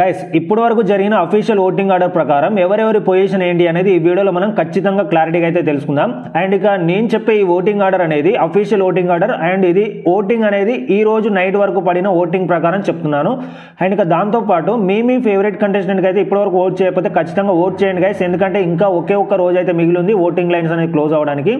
Guys ఇప్పటి వరకు జరిగిన అఫీషియల్ ఓటింగ్ ఆర్డర్ ప్రకారం ఎవరెవరి పొజిషన్ ఏంటి అనేది ఈ వీడియోలో మనం ఖచ్చితంగా క్లారిటీగా అయితే తెలుసుకుందాం. అండ్ ఇక నేను చెప్పే ఈ ఓటింగ్ ఆర్డర్ అనేది అఫీషియల్ ఓటింగ్ ఆర్డర్. అండ్ ఇది ఓటింగ్ అనేది ఈ రోజు నైట్ వరకు పడిన ఓటింగ్ ప్రకారం చెప్తున్నాను. అండ్ ఇక దాంతోపాటు మీ మీ ఫేవరెట్ కంటెస్టెంట్కి అయితే ఇప్పటి వరకు ఓట్ చేయకపోతే ఖచ్చితంగా ఓట్ చేయండి గైస్ ఎందుకంటే ఇంకా ఒకే ఒక్క రోజు అయితే మిగిలింది ఓటింగ్ లైన్స్ అనేది క్లోజ్ అవ్వడానికి.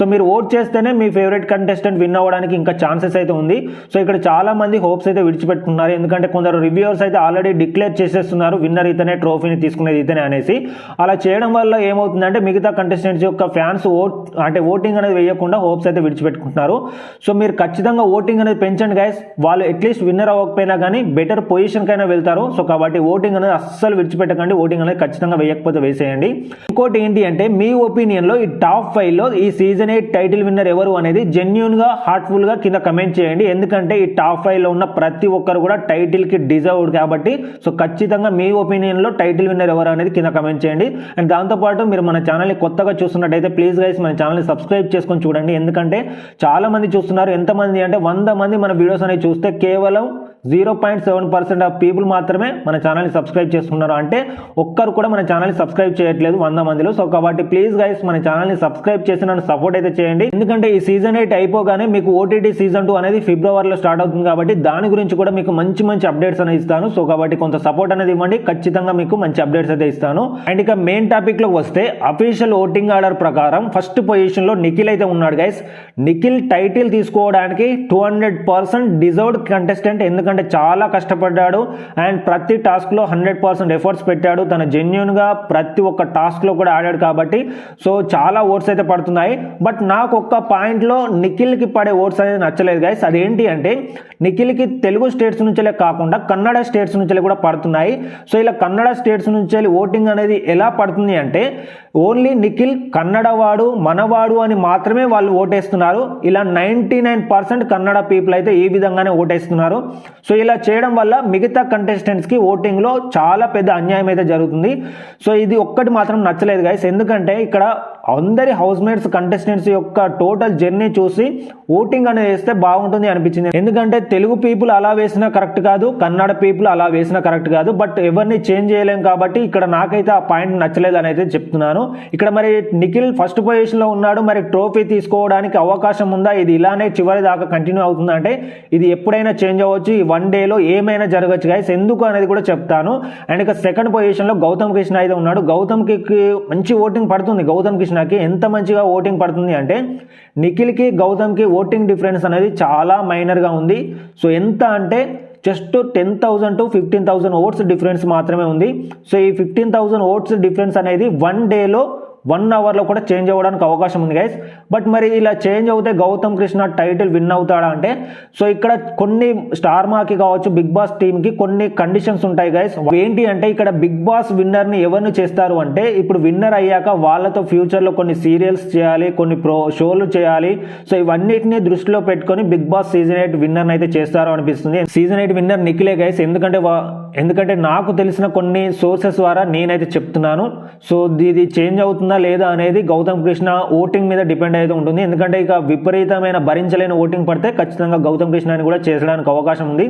సో మీరు ఓట్ చేస్తేనే మీ ఫేవరెట్ కంటెస్టెంట్ విన్ అవ్వడానికి ఇంకా ఛాన్సెస్ అయితే ఉంది. సో ఇక్కడ చాలా మంది హోప్స్ అయితే విడిచిపెట్టుకున్నారు. ఎందుకంటే కొందరు రివ్యూవర్స్ అయితే ఆల్రెడీ డిక్లేర్ చేసేస్తున్నారు. విన్నర్ ఇతనే ట్రోఫీని తీసుకునేది ఇతనే అనేసి. అలా చేయడం వల్ల ఏమవుతుందంటే మిగతా కంటెస్టెంట్స్ యొక్క ఫ్యాన్స్ ఓట్ అంటే ఓటింగ్ అనేది వేయకుండా హోప్స్ అయితే విడిచిపెట్టుకుంటున్నారు. సో మీరు ఖచ్చితంగా ఓటింగ్ అనేది పెంచండి గైస్ వాళ్ళు అట్లీస్ట్ విన్నర్ అవ్వకపోయినా కానీ బెటర్ పొజిషన్కైనా వెళ్తారు. సో కాబట్టి ఓటింగ్ అనేది అస్సలు విడిచిపెట్టకండి. ఓటింగ్ అనేది ఖచ్చితంగా వేయకపోతే వేసేయండి. ఇంకోటి ఏంటి అంటే మీ ఒపీనియన్లో ఈ టాప్ ఫైవ్లో ఈ సీజన్ ఎయిట్ టైటిల్ విన్నర్ ఎవరు అనేది జెన్యున్గా హార్ట్ఫుల్గా కింద కమెంట్ చేయండి. ఎందుకంటే ఈ టాప్ ఫైవ్లో ఉన్న ప్రతి ఒక్కరు కూడా టైటిల్కి డిజర్వ్డ్ కాబట్టి సో సో ఖచ్చితంగా మీ ఒపీనియన్లో టైటిల్ విన్నర్ ఎవరు అనేది కింద కమెంట్ చేయండి. అండ్ దాంతోపాటు మీరు మన ఛానల్ని కొత్తగా చూస్తున్నట్టయితే ప్లీజ్ గైస్ మన ఛానల్ని సబ్స్క్రైబ్ చేసుకొని చూడండి. ఎందుకంటే చాలామంది చూస్తున్నారు. ఎంతమంది అంటే వంద మంది మన వీడియోస్ అనేవి చూస్తే కేవలం zero point seven percent of people మాత్రమే మన ఛానల్ని సబ్స్క్రైబ్ చేసుకున్నారు. అంటే ఒక్కరు కూడా మన ఛానల్ని సబ్స్క్రైబ్ చేయట్లేదు వంద మందిలో. సో కాబట్టి ప్లీజ్ గైస్ మన ఛానల్ని సబ్స్క్రైబ్ చేసి నన్ను సపోర్ట్ అయితే చేయండి. ఎందుకంటే ఈ సీజన్ ఎయిట్ అయిపోగానే మీకు ఓటీటీ సీజన్ టూ అనేది ఫిబ్రవరిలో స్టార్ట్ అవుతుంది కాబట్టి దాని గురించి కూడా మీకు మంచి మంచి అప్డేట్స్ అనేది ఇస్తాను. సో కాబట్టి కొంత సపోర్ట్ అనేది ఇవ్వండి. ఖచ్చితంగా మీకు మంచి అప్డేట్స్ అయితే ఇస్తాను. అండ్ ఇక మెయిన్ టాపిక్లో వస్తే అఫీషియల్ ఓటింగ్ ఆర్డర్ ప్రకారం ఫస్ట్ పొజిషన్లో నిఖిల్ అయితే ఉన్నాడు గైస్ నిఖిల్ టైటిల్ తీసుకోవడానికి two hundred percent deserved contestant ఎందుకంటే చాలా కష్టపడ్డాడు అండ్ ప్రతి టాస్క్లో హండ్రెడ్ పర్సెంట్ ఎఫర్ట్స్ పెట్టాడు. తన జెన్యున్గా ప్రతి ఒక్క టాస్క్లో కూడా ఆడాడు కాబట్టి సో చాలా ఓట్స్ అయితే పడుతున్నాయి. బట్ నాకు ఒక్క పాయింట్లో నిఖిల్కి పడే ఓట్స్ అనేది నచ్చలేదు గైస్ అదేంటి అంటే నిఖిల్కి తెలుగు స్టేట్స్ నుంచే కాకుండా కన్నడ స్టేట్స్ నుంచి కూడా పడుతున్నాయి. సో ఇలా కన్నడ స్టేట్స్ నుంచి ఓటింగ్ అనేది ఎలా పడుతుంది అంటే ఓన్లీ నిఖిల్ కన్నడ వాడు మనవాడు అని మాత్రమే వాళ్ళు ఓటేస్తున్నారు. ఇలా ninety nine percent Kannada people అయితే ఈ విధంగానే ఓటేస్తున్నారు. సో ఇలా చేయడం వల్ల మిగతా కంటెస్టెంట్స్కి ఓటింగ్లో చాలా పెద్ద అన్యాయం అయితే జరుగుతుంది. సో ఇది ఒక్కటి మాత్రం నచ్చలేదు గైస్ ఎందుకంటే ఇక్కడ అందరి హౌస్ మేట్స్ కంటెస్టెంట్స్ యొక్క టోటల్ జర్నీ చూసి ఓటింగ్ అనేది వేస్తే బాగుంటుంది అనిపించింది. ఎందుకంటే తెలుగు పీపుల్ అలా వేసినా కరెక్ట్ కాదు కన్నడ పీపుల్ అలా వేసినా కరెక్ట్ కాదు బట్ ఎవరిని చేంజ్ చేయలేం కాబట్టి ఇక్కడ నాకైతే ఆ పాయింట్ నచ్చలేదు అని అయితే చెప్తున్నాను. ఇక్కడ మరి నిఖిల్ ఫస్ట్ పొజిషన్లో ఉన్నాడు మరి ట్రోఫీ తీసుకోవడానికి అవకాశం ఉందా? ఇది ఇలానే చివరి దాకా కంటిన్యూ అవుతుందా అంటే ఇది ఎప్పుడైనా చేంజ్ అవ్వచ్చు. ఈ వన్ డేలో ఏమైనా జరగచ్చు గైస్ ఎందుకు అనేది కూడా చెప్తాను. అండ్ ఇక సెకండ్ పొజిషన్లో గౌతమ్ కృష్ణ అయితే ఉన్నాడు. గౌతమ్కి మంచి ఓటింగ్ పడుతుంది. గౌతమ్ కృష్ణకి ఎంత మంచిగా ఓటింగ్ పడుతుంది అంటే నిఖిల్కి గౌతమ్కి ఓటింగ్ డిఫరెన్స్ అనేది చాలా మైనర్గా ఉంది. సో ఎంత అంటే just ten thousand to fifteen thousand votes difference మాత్రమే ఉంది. సో ఈ ఫిఫ్టీన్ థౌసండ్ ఓట్స్ డిఫరెన్స్ అనేది వన్ డేలో వన్ అవర్లో కూడా చేంజ్ అవ్వడానికి అవకాశం ఉంది గైస్ బట్ మరి ఇలా చేంజ్ అవుతే గౌతమ్ కృష్ణ టైటిల్ విన్ అవుతాడా అంటే సో ఇక్కడ కొన్ని స్టార్ మాకి కావచ్చు బిగ్ బాస్ టీమ్కి కొన్ని కండిషన్స్ ఉంటాయి గైస్ ఏంటి అంటే ఇక్కడ బిగ్ బాస్ విన్నర్ని ఎవరిని చేస్తారు అంటే ఇప్పుడు విన్నర్ అయ్యాక వాళ్ళతో ఫ్యూచర్లో కొన్ని సీరియల్స్ చేయాలి కొన్ని ప్రో షోలు చేయాలి. సో ఇవన్నిటిని దృష్టిలో పెట్టుకొని బిగ్ బాస్ సీజన్ ఎయిట్ విన్నర్ని అయితే చేస్తారు అనిపిస్తుంది. సీజన్ ఎయిట్ విన్నర్ నిఖిలే గైస్ ఎందుకంటే ఎందుకంటే నాకు తెలిసిన కొన్ని సోర్సెస్ ద్వారా నేనైతే చెప్తున్నాను. సో ఇది చేంజ్ అవుతుందా లేదా అనేది గౌతమ్ కృష్ణ ఓటింగ్ మీద డిపెండ్ అయితే ఉంటుంది. ఎందుకంటే ఇక విపరీతమైన భరించలేని ఓటింగ్ పడితే ఖచ్చితంగా గౌతమ్ కృష్ణ అని కూడా చేసడానికి అవకాశం ఉంది.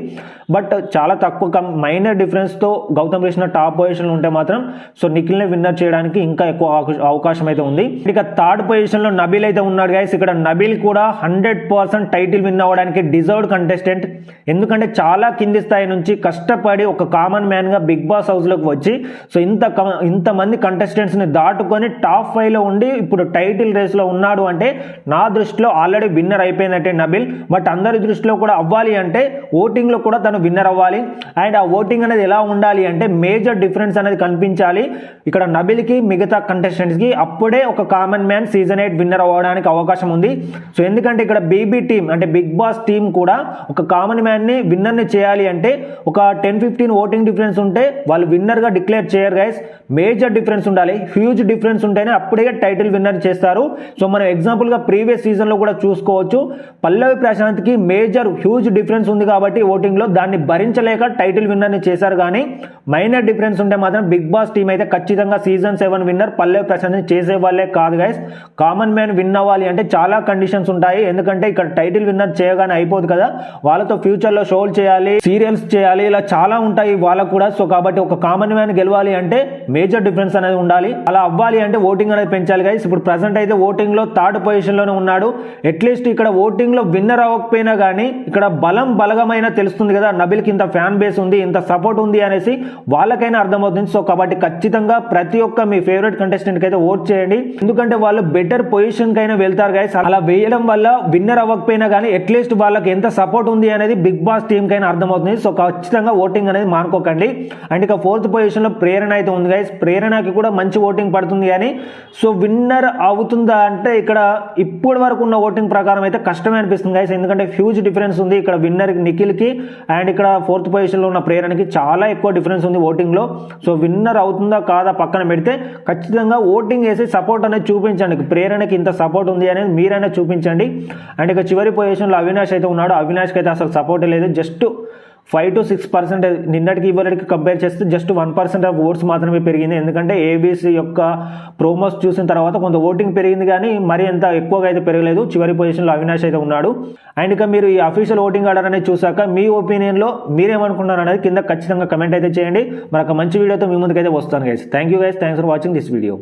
బట్ చాలా తక్కువ మైనర్ డిఫరెన్స్తో గౌతమ్ కృష్ణ టాప్ పొజిషన్లో ఉంటే మాత్రం సో నిఖిల్ని విన్నర్ చేయడానికి ఇంకా ఎక్కువ అవకాశం అయితే ఉంది. ఇక థర్డ్ పొజిషన్లో నబీల్ అయితే ఉన్నాడు గైస్ ఇక్కడ నబీల్ కూడా హండ్రెడ్ పర్సెంట్ టైటిల్ విన్ అవ్వడానికి డిజర్వ్డ్ కంటెస్టెంట్ ఎందుకంటే చాలా కింది స్థాయి నుంచి కష్టపడి ఒక కామన్ మ్యాన్గా బిగ్ బాస్ హౌస్లోకి వచ్చి సో ఇంత ఇంతమంది కంటెస్టెంట్స్ని దాటుకొని టాప్ ఫైవ్లో ఉండి ఇప్పుడు టైటిల్ రేస్లో ఉన్నాడు అంటే నా దృష్టిలో ఆల్రెడీ విన్నర్ అయిపోయిందంటే నబిల్. బట్ అందరి దృష్టిలో కూడా అవ్వాలి అంటే ఓటింగ్లో కూడా తను విన్నర్ అవ్వాలి. అండ్ ఆ ఓటింగ్ అనేది ఎలా ఉండాలి అంటే మేజర్ డిఫరెన్స్ అనేది కనిపించాలి. ఇక్కడ నబిల్కి మిగతా కంటెస్టెంట్స్కి అప్పుడే ఒక common man season eight winner అవ్వడానికి అవకాశం ఉంది. సో ఎందుకంటే ఇక్కడ బీబీ టీం అంటే బిగ్ బాస్ టీం కూడా ఒక కామన్ మ్యాన్ని విన్నర్ని చేయాలి అంటే ఒక టెన్ ఫిఫ్టీన్ ఓటింగ్ డిఫరెన్స్ ఉంటే వాళ్ళు విన్నర్గా డిక్లేర్ చేయరు గైస్ మేజర్ డిఫరెన్స్ ఉండాలి. హ్యూజ్ డిఫరెన్స్ ఉంటేనే అప్పుడే టైటిల్ విన్నర్ చేస్తారు. సో మనం ఎగ్జాంపుల్గా ప్రీవియస్ సీజన్లో కూడా చూసుకోవచ్చు. పల్లవి ప్రశాంత్కి మేజర్ హ్యూజ్ డిఫరెన్స్ ఉంది కాబట్టి ఓటింగ్లో దాన్ని భరించలేక టైటిల్ విన్నర్ని చేశారు కానీ మైనర్ డిఫరెన్స్ ఉంటే మాత్రం బిగ్ బాస్ టీం అయితే ఖచ్చితంగా సీజన్ సెవెన్ విన్నర్ పల్లవి ప్రశాంత్ని చేసే వాళ్ళే కాదు గైస్ కామన్ మ్యాన్ విన్ అవ్వాలి అంటే చాలా కండిషన్స్ ఉంటాయి. ఎందుకంటే ఇక్కడ టైటిల్ విన్నర్ చేయగానే అయిపోదు కదా. వాళ్ళతో ఫ్యూచర్లో షోలు చేయాలి సీరియల్స్ చేయాలి ఇలా చాలా ఉంటాయి ఉంటాయి వాళ్ళకు కూడా. సో కాబట్టి ఒక కామన్ మ్యాన్ గెలవాలి అంటే మేజర్ డిఫరెన్స్ అనేది ఉండాలి. అలా అవ్వాలి అంటే ఓటింగ్ అనేది పెంచాలి గైస్ ఇప్పుడు ప్రజెంట్ అయితే ఓటింగ్లో థర్డ్ పొజిషన్లోనే ఉన్నాడు. అట్లీస్ట్ ఇక్కడ ఓటింగ్లో విన్నర్ అవ్వకపోయినా కానీ ఇక్కడ బలం బలగమైన తెలుస్తుంది కదా. నబిల్కి ఇంత ఫ్యాన్ బేస్ ఉంది ఇంత సపోర్ట్ ఉంది అనేసి వాళ్ళకైనా అర్థమవుతుంది. సో కాబట్టి ఖచ్చితంగా ప్రతి ఒక్క మీ ఫేవరెట్ కంటెస్టెంట్కి అయితే ఓట్ చేయండి. ఎందుకంటే వాళ్ళు బెటర్ పొజిషన్కి అయినా వెళ్తారు గైస్ అలా వేయడం వల్ల విన్నర్ అవ్వకపోయినా కానీ అట్లీస్ట్ వాళ్ళకి ఎంత సపోర్ట్ ఉంది అనేది బిగ్ బాస్ టీంకి అయినా అర్థమవుతుంది. సో ఖచ్చితంగా ఓటింగ్ అనేది మానుకోకండి. అండ్ ఇక ఫోర్త్ పొజిషన్లో ప్రేరణ అయితే ఉంది గైస్ ప్రేరణకి కూడా మంచి ఓటింగ్ పడుతుంది కానీ సో విన్నర్ అవుతుందా అంటే ఇక్కడ ఇప్పటి వరకు ఉన్న ఓటింగ్ ప్రకారం అయితే కష్టమే అనిపిస్తుంది గైస్ ఎందుకంటే హ్యూజ్ డిఫరెన్స్ ఉంది ఇక్కడ విన్నర్ నిఖిల్కి అండ్ ఇక్కడ ఫోర్త్ పొజిషన్లో ఉన్న ప్రేరణకి చాలా ఎక్కువ డిఫరెన్స్ ఉంది ఓటింగ్లో సో విన్నర్ అవుతుందా కాదా పక్కన పెడితే ఖచ్చితంగా ఓటింగ్ వేసి సపోర్ట్ అనేది చూపించండి. ప్రేరణకి ఇంత సపోర్ట్ ఉంది అనేది మీరైనా చూపించండి. అండ్ ఇక చివరి పొజిషన్లో అవినాష్ అయితే ఉన్నాడు. అవినాష్కి అయితే అసలు సపోర్ట్ లేదు. Just five to six percent నిన్నటికి ఇవాళకి కంపేర్ చేస్తే just one percent of votes మాత్రమే పెరిగింది. ఎందుకంటే ఏబీసీ యొక్క ప్రోమోస్ చూసిన తర్వాత కొంత ఓటింగ్ పెరిగింది కానీ మరి ఎంత ఎక్కువగా అయితే పెరగలేదు. చివరి పొజిషన్లో అవినాష్ అయితే ఉన్నాడు. అండ్ ఇక మీరు ఈ అఫీషియల్ ఓటింగ్ ఆర్డర్ అనేది చూసాక మీ ఒపీనియన్లో మీరేమనుకున్నారు అనేది కింద ఖచ్చితంగా కమెంట్ అయితే చేయండి. మరొక మంచి వీడియోతో మీ ముందుకైతే వస్తాను guys thank you guys thanks for watching this video